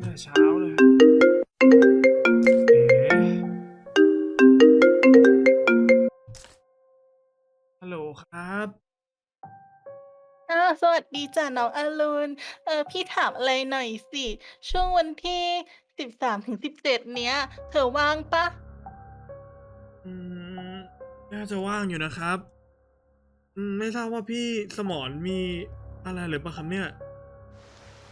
แต่เช้าเลยเอ๊ะฮัลโหลครับอ้าวสวัสดีจ้ะน้องอรุณ เออ พี่ถามอะไรหน่อยสิ ช่วงวันที่สิบสามถึงสิบเจ็ดเนี้ย เธอว่างปะอืม น่าจะว่างอยู่นะครับ อืมไม่ทราบว่าพี่สมรมีอะไรหรือเปล่าครับเนี่ย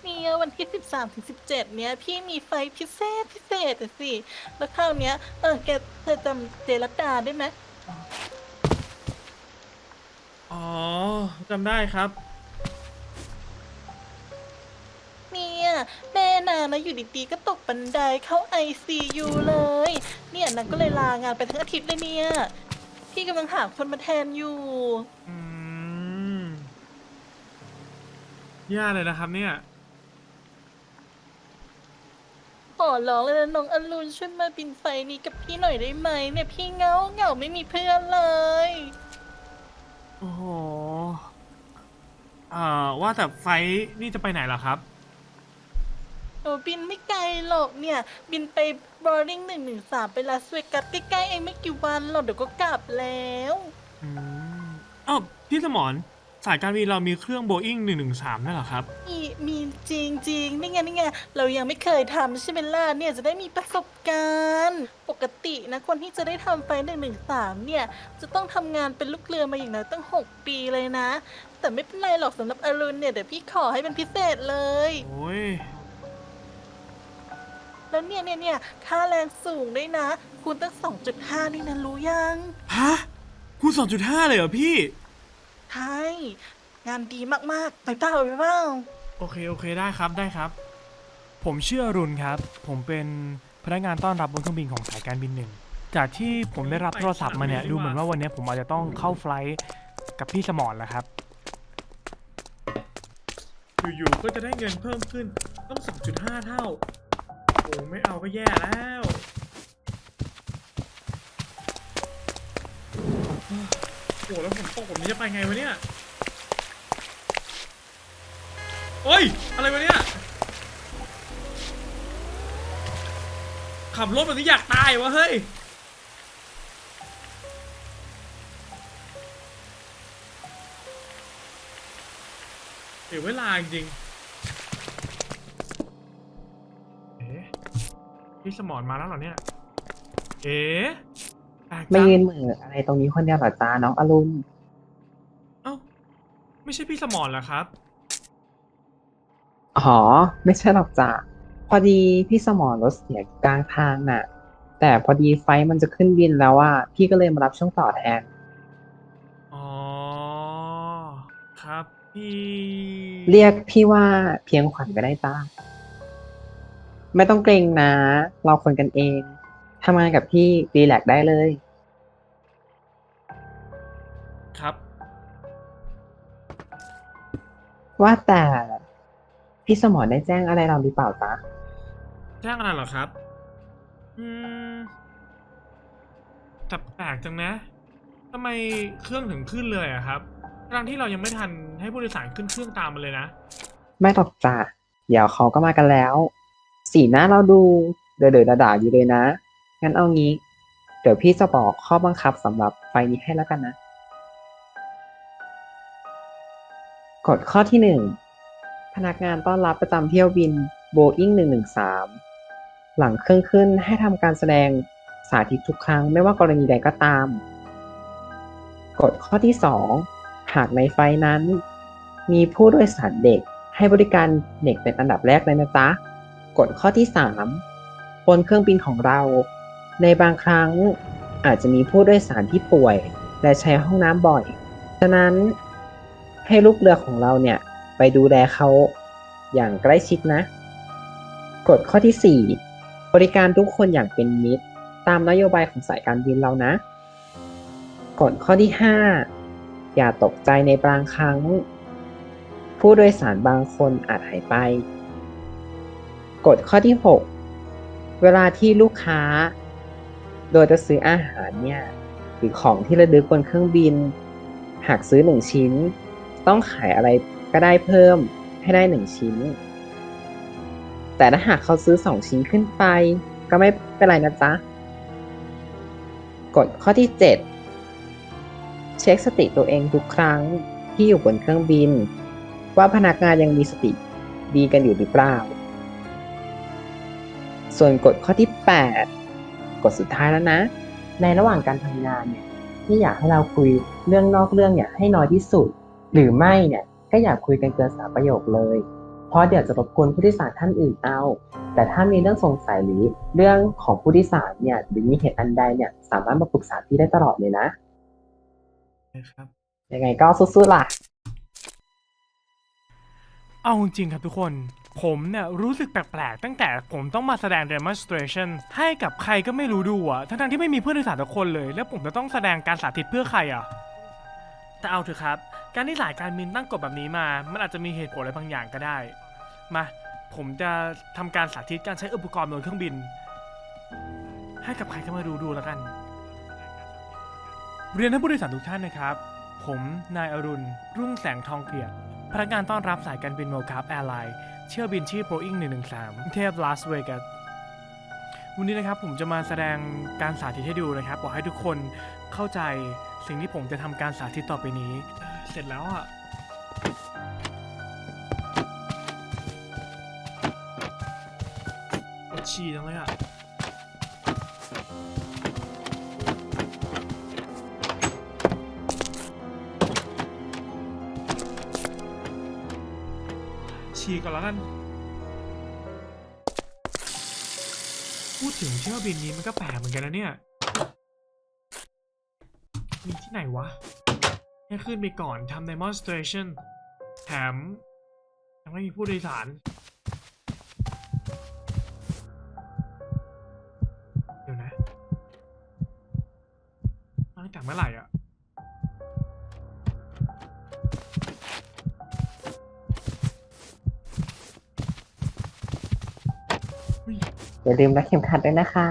เนี่ยวันที่สิบสามถึงสิบเจ็ดเนี้ย พี่มีไฟพิเศษพิเศษอะสิ แล้วคราวเนี้ย เออแกเธอจำเจรดาได้ไหมอ๋อจำได้ครับ เนี่ยแม่นางนะอยู่ดีๆก็ตกบันไดเข้าไอซียูเลย เนี่ยนางก็เลยลางานไปทั้งอาทิตย์เลยเนี่ย พี่กำลังหาคนมาแทนอยู่ อืมยากเลยนะครับ เนี่ย ขอร้องเลยนะน้องอรุณช่วยมาบินไฟนี้กับพี่หน่อยได้ไหมเนี่ยพี่เหงาเหงาไม่มีเพื่อนเลย โอ้โห อ่า ว่าแต่ไฟท์นี่จะไปไหนล่ะครับ โอ้บินไม่ไกลหรอกเนี่ย บินไปบอร์ริงหนึ่งหนึ่งสามไปลาสเวกัสใกล้ๆเองไม่กี่วันหรอกเดี๋ยวก็กลับแล้ว อืมอ้าวพี่สมรสายการบินเรามีเครื่องโบอิ้งหนึ่งหนึ่งสามนั่นเหรอครับ มีมีจริงจริงๆนี่ไงนี่ไงเรายังไม่เคยทำใช่ไหมล่ะเนี่ยจะได้มีประสบการณ์ ปกตินะคนที่จะได้ทำไฟหนึ่งหนึ่งสามเนี่ย จะต้องทำงานเป็นลูกเรือมาอย่างน้อยตั้งหกปีเลยนะ แต่ไม่เป็นไรหรอกสำหรับอรุณเนี่ยเดี๋ยวพี่ขอให้เป็นพิเศษเลย โอ้ย แล้วเนี่ยเนี่ยเนี่ยค่าแรงสูงด้วยนะคูณตั้งสองจุดห้านี่นะรู้ยัง ฮะคูณสองจุดห้าเลยเหรอพี่ ใช่ งานดีมากๆไปเปล่าไปเปล่าโอเค โอเคได้ครับได้ครับ ผมชื่ออรุณครับ ผมเป็นพนักงานต้อนรับบนเครื่องบินของสายการบินหนึ่ง จากที่ผมได้รับโทรศัพท์มาเนี่ยดูเหมือนว่าวันนี้ผมอาจจะต้องเข้าไฟลท์กับพี่สมรแล้วครับ อยู่ๆก็จะได้เงินเพิ่มขึ้นต้อง 2.5 เท่าโอ้ไม่เอาก็แย่แล้วโอ้แล้วผมตกผมนี้จะไปไงวะเนี่ยโอ้ย อะไรวะเนี่ย ขับรถแบบนี้อยากตายวะเฮ้ยเสียเวลาจริงๆเอ๊ะ พี่สมอนมาแล้วเหรอเนี่ย เอ๊ะแปลกไม่จังยืนเหมืออะไรตรงนี้คนเดียวเหรอจ้าน้องอรุณเอ้าไม่ใช่พี่สมอนเหรอครับ อ๋อ ไม่ใช่หรอกจ้าพอดีพี่สมอรถเสียกลางทางน่ะ แต่พอดีไฟล์มันจะขึ้นบินแล้วว่า พี่ก็เลยมารับช่วงต่อแทน อ๋อ ครับพี่เรียกพี่ว่าเพียงขวัญก็ได้จ้า ไม่ต้องเกรงนะ เราคนกันเองทำงานกับพี่รีแลกซ์ได้เลย ครับ ว่าแต่พี่สมอได้แจ้งอะไรเราหรือเปล่าจ๊ะ แจ้งอะไรเหรอครับ อืมแต่แปลกจังนะทำไมเครื่องถึงขึ้นเลยอะครับทั้งที่เรายังไม่ทันให้ผู้โดยสารขึ้นเครื่องตามมาเลยนะ ไม่หรอกจ้ะเดี๋ยวเขาก็มากันแล้ว สีหน้าเราดูเดือดๆด่าๆอยู่เลยนะ งั้นเอางี้ เดี๋ยวพี่จะบอกข้อบังคับสำหรับไฟล์นี้ให้แล้วกันนะ กฎข้อที่หนึ่งพนักงานต้อนรับประจำเที่ยวบิน Boeing 113 หลังเครื่องขึ้นให้ทำการแสดงสาธิตทุกครั้งไม่ว่ากรณีใดก็ตาม กฎข้อที่สองหากในไฟนั้น มีผู้โดยสารเด็กให้บริการเด็กเป็นอันดับแรกเลยนะจ๊ะ กฎข้อที่ 3 บนเครื่องบินของเรา ในบางครั้งอาจจะมีผู้โดยสารที่ป่วย และใช้ห้องน้ำบ่อย ฉะนั้นให้ลูกเรือของเราเนี่ยไปดูแลเขาอย่างใกล้ชิดนะ กฎข้อที่ 4 บริการทุกคนอย่างเป็นมิตร ตามนโยบายของสายการบินเรานะ กฎข้อที่ 5 อย่าตกใจในบางครั้ง ผู้โดยสารบางคนอาจหายไป กฎข้อที่ 6 เวลาที่ลูกค้า โดยจะซื้ออาหารเนี่ยหรือของที่ระลึกบนเครื่องบิน หากซื้อหนึ่งชิ้น ต้องขายอะไรก็ได้เพิ่มให้ได้หนึ่งชิ้น แต่ถ้าหากเขาซื้อสองชิ้นขึ้นไป ก็ไม่เป็นไรนะจ๊ะกฎข้อที่ 7 เช็คสติตัวเองทุกครั้งที่อยู่บนเครื่องบิน ว่าพนักงานยังมีสติดีกันอยู่หรือเปล่า ส่วนกฎข้อที่ 8 กฎสุดท้ายแล้วนะ ในระหว่างการทำงานเนี่ยที่อยากให้เราคุยเรื่องนอกเรื่องเนี่ยให้น้อยที่สุด หรือไม่เนี่ยก็อย่าคุยกันเกินสามประโยคเลย เพราะเดี๋ยวจะรบกวนผู้โดยสารท่านอื่นเอา แต่ถ้ามีเรื่องสงสัยหรือเรื่องของผู้โดยสารเนี่ยหรือมีเหตุอันใดเนี่ยสามารถมาปรึกษาพี่ได้ตลอดเลยนะ นะครับ ยังไงก็สู้ๆล่ะ เอาจริงๆครับทุกคน ผมเนี่ยรู้สึกแปลกๆ ตั้งแต่ผมต้องมาแสดง demonstration ให้กับใครก็ไม่รู้ดูอะทั้งๆที่ไม่มีเพื่อนโดยสารทุกคนเลย แล้วผมจะต้องแสดงการสาธิตเพื่อใครอะแต่เอาเถอะครับ การที่สายการบินตั้งกฎแบบนี้มา มันอาจจะมีเหตุผลอะไรบางอย่างก็ได้ มา ผมจะทำการสาธิตการใช้อุปกรณ์บนเครื่องบิน ให้กับใครก็มาดูดูแล้วกัน เรียนท่านผู้โดยสารทุกท่านนะครับ ผมนายอรุณ รุ่งแสงทองเกลียด พนักงานต้อนรับสายการบินโมคาร์แอร์ไลน์เที่ยวบินที่ Boeing 113 เทพลาสเวกัสวันนี้นะครับผมจะมาแสดงการสาธิตให้ดูนะครับบอกให้ทุกคนเข้าใจสิ่งที่ผมจะทำการสาธิตต่อไปนี้ เสร็จแล้วอะฉี่จังเลยอะีก่อนแล้วกัน พูดถึงเที่ยวบินนี้มันก็แปลกเหมือนกันนะเนี่ย มีที่ไหนวะแค่ขึ้นไปก่อนทำ demonstration แถม ยังไม่มีผู้โดยสารเดี๋ยวนะมาตั้งแต่เมื่อไหร่อะ อย่าลืมรักเข็มขัดด้วยนะคะ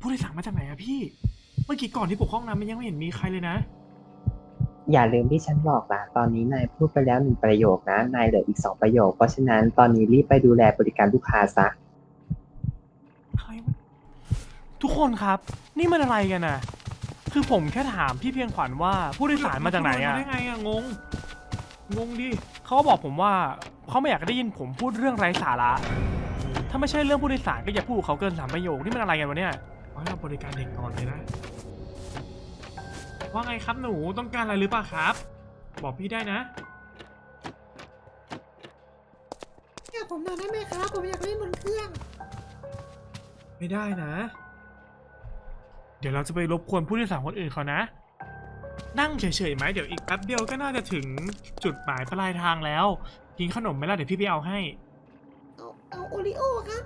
ผู้โดยสารมาจากไหนอะพี่ เมื่อกี้ก่อนที่ผมเข้าห้องน้ำมันยังไม่เห็นมีใครเลยนะ อย่าลืมที่ฉันบอกนะตอนนี้นายพูดไปแล้วหนึ่งประโยคนะ นายเหลืออีกสองประโยค เพราะฉะนั้นตอนนี้รีบไปดูแลบริการลูกค้าซะ ใครมันทุกคนครับ นี่มันอะไรกันน่ะ คือผมแค่ถามพี่เพียงขวัญว่าผู้โดยสารมาจากไหนอะได้ไงอะงง งงดิเขาก็บอกผมว่าเขาไม่อยากได้ยินผมพูดเรื่องไร้สาระ ถ้าไม่ใช่เรื่องผู้โดยสารก็อย่าพูดกับเขาเกินสามประโยคนี่มันอะไรกันวะเนี่ยเอาให้เราบริการเด็กก่อนเลยนะ ว่าไงครับหนูต้องการอะไรหรือเปล่าครับ บอกพี่ได้นะอยากผมหน่อยได้ไหมครับ ผมอยากเล่นบนเครื่อง ไม่ได้นะ เดี๋ยวเราจะไปรบกวนผู้โดยสารคนอื่นเขานะ นั่งเฉยๆไหมเดี๋ยวอีกแป๊บเดียวก็น่าจะถึงจุดหมายปลายทางแล้ว กินขนมไหมล่ะเดี๋ยวพี่ไปเอาให้ เอาเอาโอริโอครับ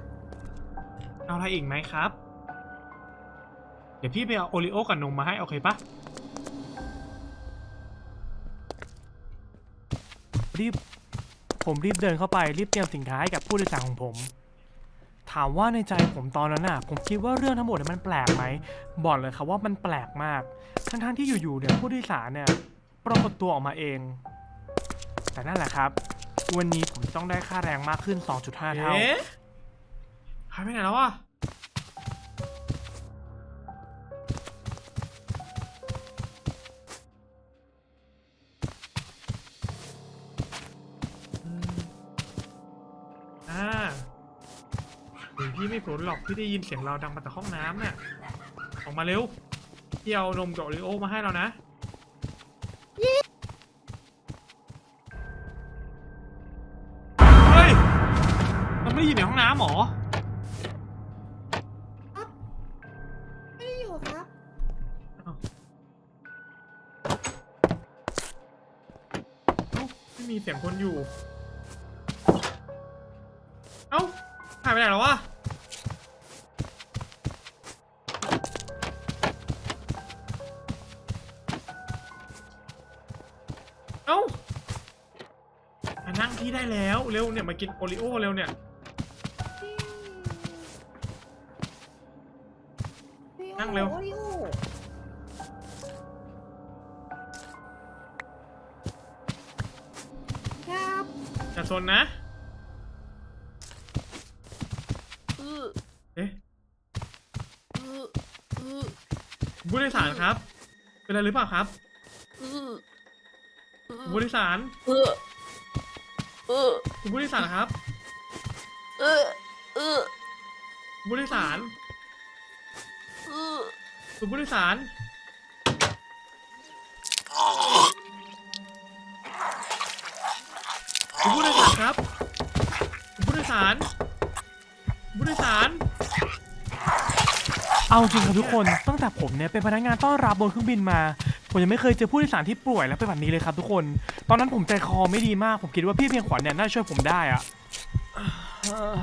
เอาอะไรอีกไหมครับ เดี๋ยวพี่ไปเอาโอริโอกับนมมาให้โอเคปะรีบ ผมรีบเดินเข้าไปรีบเตรียมสินค้าให้กับผู้โดยสารของผม ถามว่าในใจผมตอนนั้นน่ะ ผมคิดว่าเรื่องทั้งหมดเนี่ยมันแปลกไหมบอกเลยครับว่ามันแปลกมาก ทั้งๆที่อยู่ๆเนี่ยผู้โดยสารเนี่ยปรากฏตัวออกมาเอง แต่นั่นแหละครับ วันนี้ผมต้องได้ค่าแรงมากขึ้น 2.5 เท่า เอ๊ะหายไปไหนแล้ววะ เดี๋ยวพี่ไม่ผลหรอกพี่ได้ยินเสียงเราดังมาจากห้องน้ำน่ะออกมาเร็วพี่เอานมกับโอริโอมาให้เรานะเฮ้ยมันไม่ได้อยู่ในห้องน้ำหรอไม่ได้อยู่ครับเอ้าเอ้าไม่มีเสียงคนอยู่ เอ้าหายไปไหนแล้ววะ เร็วเนี่ยมากินโอริโอ้เร็วเนี่ยนั่งเร็วครับอย่าสนนะเอ๊ะบุณผู้โดยสารครับ เป็นอะไรหรือเปล่าครับบุณผู้โดยสารออ คุณผู้โดยสารครับคุณผู้โดยสารคุณผู้โดยสาร คุณผู้โดยสารครับ คุณผู้โดยสารคุณผู้โดยสาร เอาจริงครับทุกคนตั้งแต่ผมเนี่ยเป็นพนักงานต้อนรับบนเครื่องบินมา ผมยังไม่เคยเจอผู้โดยสารที่ป่วยแล้วเป็นแบบนี้เลยครับทุกคน ตอนนั้นผมใจคอไม่ดีมาก ผมคิดว่าพี่เพียงขวัญเนี่ยน่าช่วยผมได้อะเอ่อ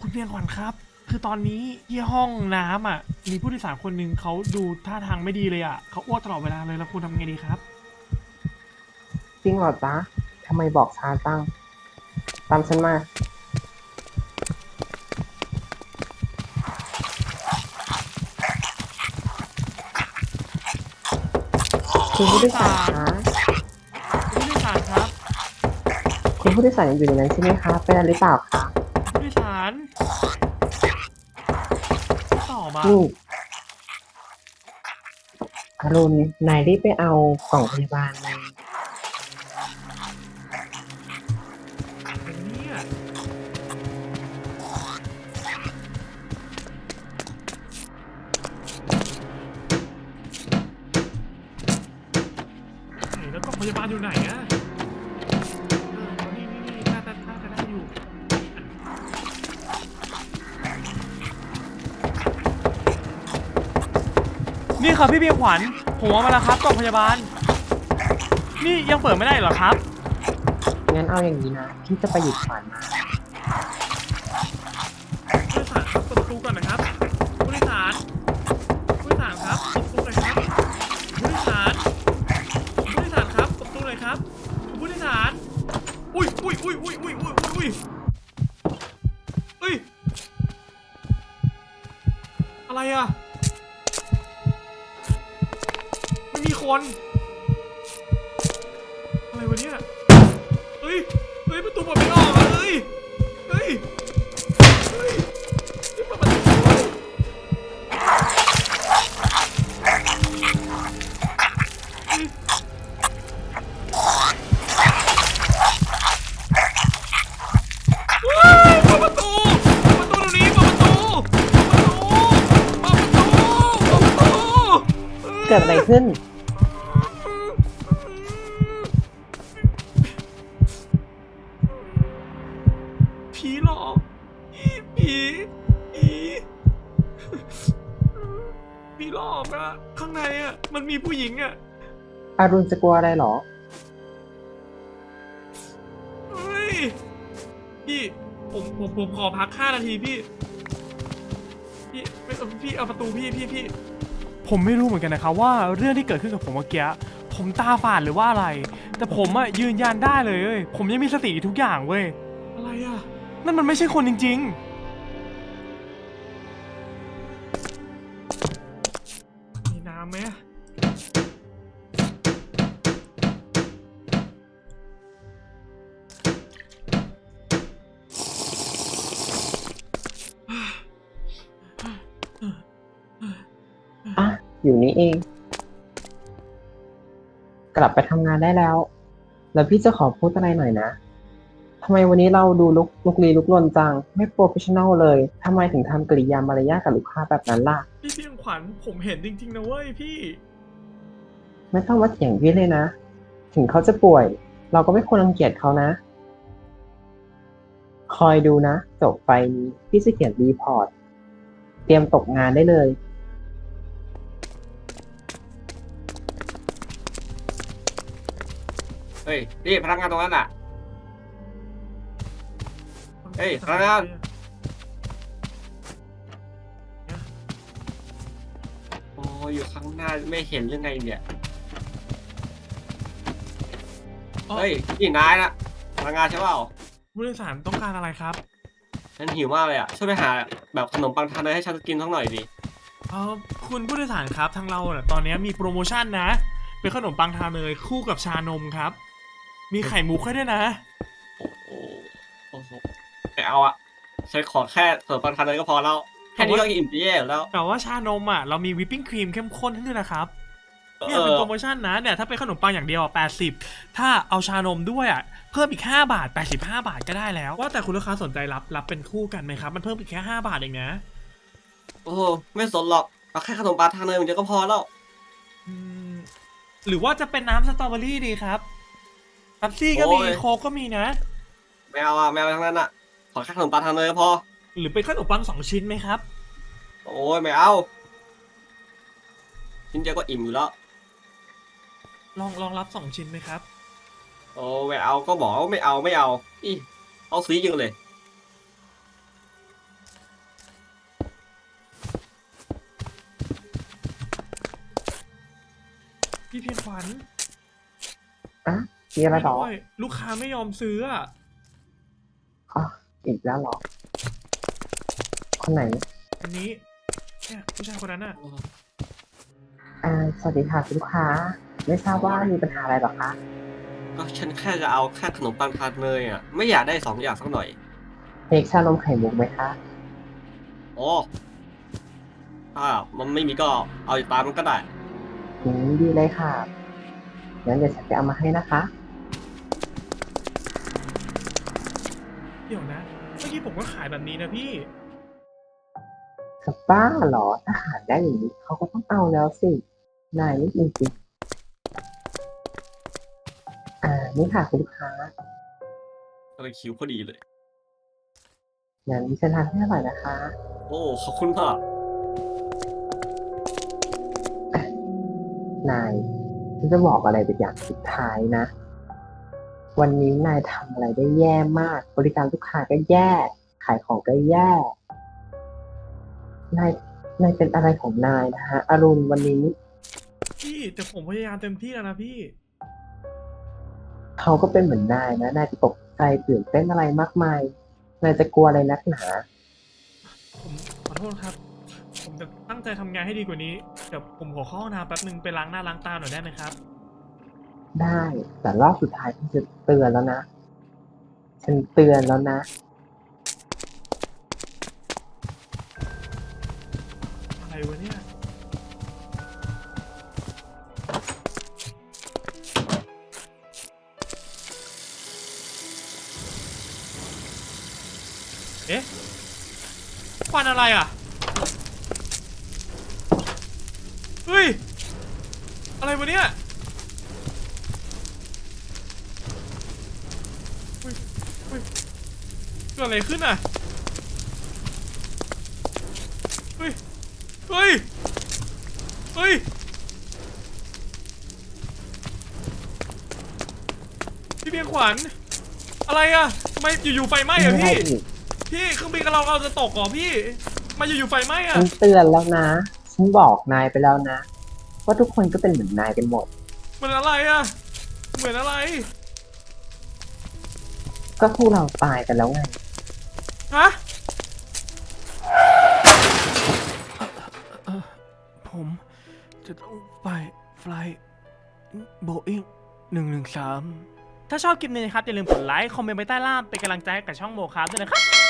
คุณเพียงขวัญครับ คือตอนนี้ที่ห้องน้ำอะ มีผู้โดยสารคนหนึ่งเขาดูท่าทางไม่ดีเลยอะเขาอ้วกตลอดเวลาเลยแล้วคุณทำไงดีครับ จริงเหรอจ๊ะทำไมบอกช้าจังตามฉันมา คุณผู้โดยสารคะผู้โดยสารครับคุณผู้โดยสารยังอยู่ในนั้นใช่ไหมคะเป็นอะไรหรือเปล่าคะผู้โดยสารต่อมานี่อรุณนายรีบไปเอากล่องพยาบาลมา พยาบาลอยู่ไหนอะนี่นี่นี่น่าจะน่าจะได้อยู่นี่ครับพี่เพียงขวัญผมเอามาแล้วครับกล่องพยาบาล นี่ยังเปิดไม่ได้เหรอครับ งั้นเอาอย่างนี้นะ พี่จะไปหยิบขวัญ อุ้ยเฮ้ย อะไรอะไม่มีคน อะไรวะเนี่ยเฮ้ย เฮ้ย ประตูเปิดไม่ออกอะเฮ้ย กิดอะไรขึ้น ผีหลอกผีผีผีผีหลอกอะข้างในอะมันมีผู้หญิงอะอารุณจะกลัวอะไรเหรอ เฮ้ยพี่ผมผมผมขอพักห้านาทีพี่ พี่ไม่เอาพี่เอาประตูพี่พี่พี่ ผมไม่รู้เหมือนกันนะครับว่าเรื่องที่เกิดขึ้นกับผมเมื่อกี้ผมตาฝาดหรือว่าอะไร แต่ผมอะยืนยันได้เลยเว้ยผมยังมีสติทุกอย่างเว้ยอะไรอะนั่นมันไม่ใช่คนจริง ๆ อะอยู่นี่เอง กลับไปทำงานได้แล้ว แล้วพี่จะขอพูดอะไรหน่อยนะทำไมวันนี้เราดูลุกลุกลีลุกลนจัง ไม่โปรเฟชชั่นอลเลยทำไมถึงทำกริยามารยาทกับลูกค้าแบบนั้นล่ะ พี่เพียงขวัญผมเห็นจริง ๆ นะเว้ยพี่ ไม่ต้องมาเถียงพี่เลยนะ ถึงเขาจะป่วย เราก็ไม่ควรรังเกียจเขานะ คอยดูนะ จบไปนี้พี่จะเขียนรีพอร์ต เตรียมตกงานได้เลย ฮ้ยนี่พนักงานตรงนั้นอะ เฮ้ยพนักงาน โอ้ยอยู่ข้างหน้าไม่เห็นยังไงเนี่ยอ๋อเฮ้ยนี่นายนะพนักงานใช่เปล่าผู้โดยสารต้องการอะไรครับฉันหิวมากเลยอะช่วยไปหาแบบขนมปังทานเนยให้ฉันกินสักหน่อยดิเออคุณผู้โดยสารครับทางเราเนี่ยตอนนี้มีโปรโมชั่นนะ เป็นขนมปังทาเนยคู่กับชานมครับ มีไข่มุกให้ด้วยนะ โอ้โหโอ้โหไม่เอาอะฉันขอแค่ขนมปังทานเนยก็พอแล้ว แค่นี้ก็อิ่มจะแย่อยู่แล้ว แต่ว่าชานมอะ เรามีวิปปิ้งครีมเข้มข้นให้ด้วยนะครับ เนี่ยเอเป็นอโปรโมชั่นนะเนี่ยถ้าเป็นขนมปังอย่างเดียวอะ80 ถ้าเอาชานมด้วยอะ เพิ่มอีก 5 บาท 85 บาทก็ได้แล้ว ว่าแต่คุณลูกค้าสนใจรับรับเป็นคู่กันไหมครับ มันเพิ่มอีกแค่ 5 บาทเองนะ โอ้โหไม่สนหรอก เอาแค่ขนมปังทานเนยมันเดียวก็พอแล้วอืมหรือว่าจะเป็นน้ำสตรอเบอรี่ดีครับเป๊ปซี่ก็มีโอ้ย โค้กก็มีนะ ไม่เอาอะไม่เอาทั้งนั้นอะ ขอแค่ขนมปังทานเนยก็พอ หรือเป็นขนมปังสองชิ้นไหมครับ โอ้ยไม่เอา ชิ้นเดียวก็อิ่มอยู่แล้ว ลองลองรับสองชิ้นไหมครับ โอ้ไม่เอาก็บอกว่าไม่เอาไม่เอา อีเอาสีจริงเลย พี่เพียงขวัญอะ มีอะไรหรอด้วยลูกค้าไม่ยอมซื้ออะอ๋ออีกแล้วเหรอ คนไหน อันนี้เนี่ยผู้ชายคนนั้นอะอ่าสวัสดีค่ะคุณลูกค้า ไม่ทราบว่ามีปัญหาอะไรหรอคะ ก็ฉันแค่จะเอาแค่ขนมปังทานเนยอะ ไม่อยากได้สองอย่างสักหน่อยเค้กชานมไข่มุกไหมคะโอ้ถ้ามันไม่มีก็เอาตามมันก็ได้อืมดีเลยค่ะงั้นเดี๋ยวฉันไปเอามาให้นะคะ ดี๋ยวนะเมื่อกี้ผมก็ขายแบบนี้นะพี่ จะบ้าเหรอถ้าหารได้อย่างนี้เขาก็ต้องเอาแล้วสิ นายนี่จริงๆอ่า นี่ค่ะคุณลูกค้าก็เลยคิวพอดีเลยงั้นดิฉันทานให้อร่อยนะคะ โอ้ ขอบคุณมากนาย ฉันจะบอกอะไรเป็นอย่างสุดท้ายนะ วันนี้นายทำอะไรได้แย่มาก บริการลูกค้าก็แย่ ขายของก็แย่ นาย นายเป็นอะไรของนายนะฮะ อรุณวันนี้ พี่แต่ผมพยายามเต็มที่แล้วนะพี่ เขาก็เป็นเหมือนนายนะ นายจะตกใจตื่นเต้นอะไรมากมาย นายจะกลัวอะไรนักหนา ผมขอโทษครับ ผมจะตั้งใจทำงานให้ดีกว่านี้เดี๋ยวผมขอเข้าห้องน้ำแป๊บนึงไปล้างหน้าล้างตาหน่อยได้ไหมครับ ได้ แต่รอบสุดท้ายฉันจะเตือนแล้วนะ ฉันเตือนแล้วนะ อะไรวะเนี่ย เอ๊ะควันอะไรอะ เฮ้ย อะไรวะเนี่ยเฮ้ยเฮ้ยเกิดอะไรขึ้นอะ เฮ้ย เฮ้ย เฮ้ย พี่เพียงขวัญ อะไรอะทำไมอยู่ๆไฟไหม้อะพี่ พี่เครื่องบินกับเราเราจะตกเหรอพี่มาอยู่ๆไฟไหม้อะฉันเตือนแล้วนะ ฉันบอกนายไปแล้วนะ ว่าทุกคนก็เป็นเหมือนนายกันหมด เหมือนอะไรอะเหมือนอะไร ก็พวกเราตายกันแล้วไง ฮะ ผมจะต้องไปไฟโบอิงหนึ่งหนึ่งสาม ถ้าชอบคลิปนี้นะครับ อย่าลืมกดไลค์ คอมเมนต์ไปใต้ล่างเป็นกำลังใจให้กับช่องโมครับด้วยนะครับ